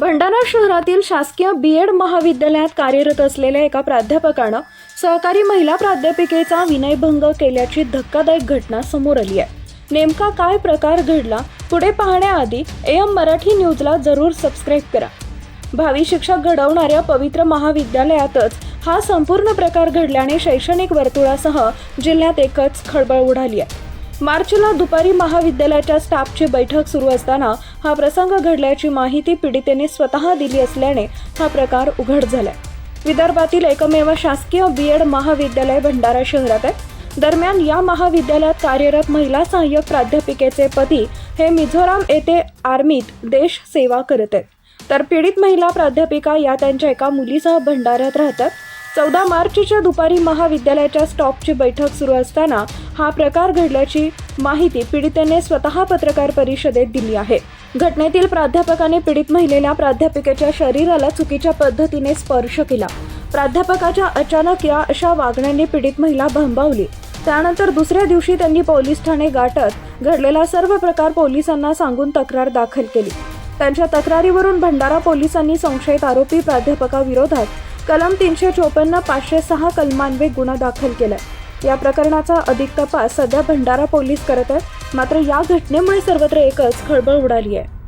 भंडारा शहरातील शासकीय B Ed महाविद्यालयात कार्यरत असलेल्या एका प्राध्यापकानं सहकारी महिला प्राध्यापिकेचा विनयभंग केल्याची धक्कादायक घटना समोर आली आहे. नेमका काय प्रकार घडला पुढे पाहण्याआधी एम मराठी न्यूजला जरूर सबस्क्राईब करा. भावी शिक्षक घडवणाऱ्या पवित्र महाविद्यालयातच हा संपूर्ण प्रकार घडल्याने शैक्षणिक वर्तुळासह जिल्ह्यात एकच खळबळ उडाली आहे. मार्चला दुपारी महाविद्यालयाच्या स्टाफची बैठक सुरू असताना हा प्रसंग घडल्याची माहिती पीडितेने स्वतः दिली असल्याने हा प्रकार उघड झालाय. विदर्भातील एकमेव शासकीय बी एड महाविद्यालय भंडारा शहरात आहे. दरम्यान या महाविद्यालयात कार्यरत महिला सहाय्यक प्राध्यापिकेचे पती हे मिझोराम येथे आर्मीत देश सेवा करत आहेत. तर पीडित महिला प्राध्यापिका या त्यांच्या एका मुलीसह भंडाऱ्यात राहतात. चौदा मार्चच्या दुपारी महाविद्यालयाच्या स्टॉपची बैठक सुरू असताना हा प्रकार घडल्याची माहिती पीडितेने स्वतः पत्रकार परिषदेत दिली आहे. घटनेतील प्राध्यापकाने पीडित महिलेला प्राध्यापिकेच्या शरीराला चुकीच्या पद्धतीने स्पर्श केला. प्राध्यापकाच्या अचानक या अशा वागण्याने पीडित महिला भांबावली. त्यानंतर दुसऱ्या दिवशी त्यांनी पोलीस ठाणे गाठत घडलेला सर्व प्रकार पोलिसांना सांगून तक्रार दाखल केली. त्यांच्या तक्रारीवरून भंडारा पोलिसांनी संशयित आरोपी प्राध्यापकाविरोधात कलम तीनशे चोपन्न पाचशे सहा कलमान्वे गुन्हा दाखल केलाय. या प्रकरणाचा अधिक तपास सध्या भंडारा पोलीस करत आहेत. मात्र या घटनेमुळे सर्वत्र एकच खळबळ उडाली आहे.